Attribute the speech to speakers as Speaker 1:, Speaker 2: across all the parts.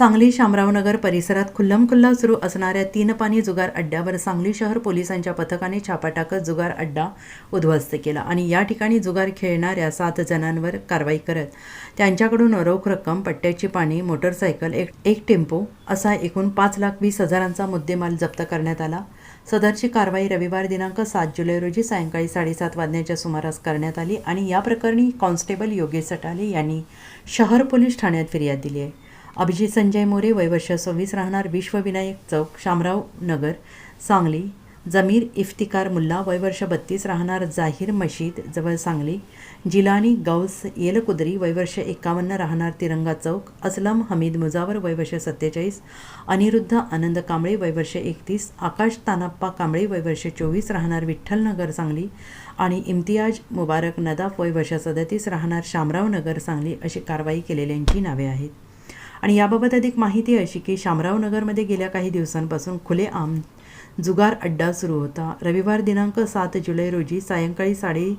Speaker 1: सांगली शामरावनगर परिसरात खुल्लमखुल्ला सुरू असणाऱ्या तीन पाणी जुगार अड्ड्यावर सांगली शहर पोलिसांच्या पथकाने छापा टाकत जुगार अड्डा उद्ध्वस्त केला आणि या ठिकाणी जुगार खेळणाऱ्या सात जणांवर कारवाई करत त्यांच्याकडून रोख रक्कम पट्ट्याची पाणी मोटरसायकल एक एक टेम्पो असा एकूण पाच लाख वीस हजारांचा मुद्देमाल जप्त करण्यात आला. सदरची कारवाई रविवार दिनांक सात जुलै रोजी सायंकाळी साडेसात वाजण्याच्या सुमारास करण्यात आली आणि या प्रकरणी कॉन्स्टेबल योगेश सटाले यांनी शहर पोलीस ठाण्यात फिर्याद दिली आहे. अभिजित संजय मोरे वयवर्ष सव्वीस राहणार विश्वविनायक चौक शामराव नगर सांगली. जमीर इफ्तिकार मुल्ला वयवर्ष बत्तीस राहणार जाहीर मशीद जवळ सांगली. जिलानी गौस येलकुदरी वयवर्ष एकावन्न राहणार तिरंगा चौक असलम हमीद मुजावर वयवर्ष सत्तेचाळीस. अनिरुद्ध आनंद कांबळे वयवर्ष एकतीस. आकाश तानाप्पा कांबळे वयवर्ष चोवीस राहणार विठ्ठलनगर सांगली. आणि इम्तियाज मुबारक नदाफ वयवर्ष सदतीस राहणार शामराव नगर सांगली अशी कारवाई केलेल्यांची नावे आहेत. आणि याबाबत अधिक माहिती अशी की शामराव नगरमध्ये गेल्या काही दिवसांपासून खुलेआम जुगार अड्डा सुरू होता. रविवार दिनांक सात जुलै रोजी सायंकाळी साडे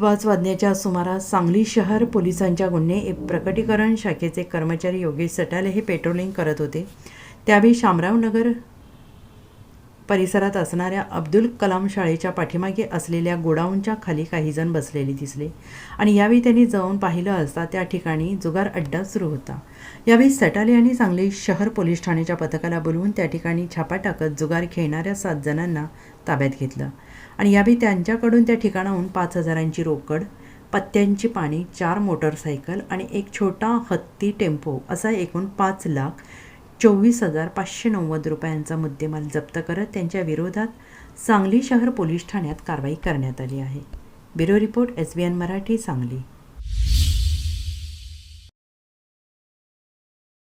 Speaker 1: पाच वाजण्याच्या सुमारास सांगली शहर पोलिसांच्या गुन्हे प्रकटीकरण शाखेचे कर्मचारी योगेश सटाले हे पेट्रोलिंग करत होते. त्यावेळी शामरावनगर परिसरात असणाऱ्या अब्दुल कलाम शाळेच्या पाठीमागे असलेल्या गोडाऊनच्या खाली काही जण बसलेले दिसले. आणि यावेळी त्यांनी जाऊन पाहिलं असता त्या ठिकाणी जुगार अड्डा सुरू होता. यावेळी सटाले यांनी सांगली शहर पोलीस ठाण्याच्या पथकाला बोलवून त्या ठिकाणी छापा टाकत जुगार खेळणाऱ्या सात जणांना ताब्यात घेतलं. आणि यावेळी त्यांच्याकडून त्या ठिकाणाहून पाच हजारांची रोकड पत्त्यांची पाणी चार मोटरसायकल आणि एक छोटा हत्ती टेम्पो असा एकूण पाच लाख चोवीस हजार पाचशे नव्वद रुपयांचा मुद्देमाल जप्त करत त्यांच्या विरोधात सांगली शहर पोलीस ठाण्यात कारवाई करण्यात आली आहे. Bureau report S B N Marathi Sangli.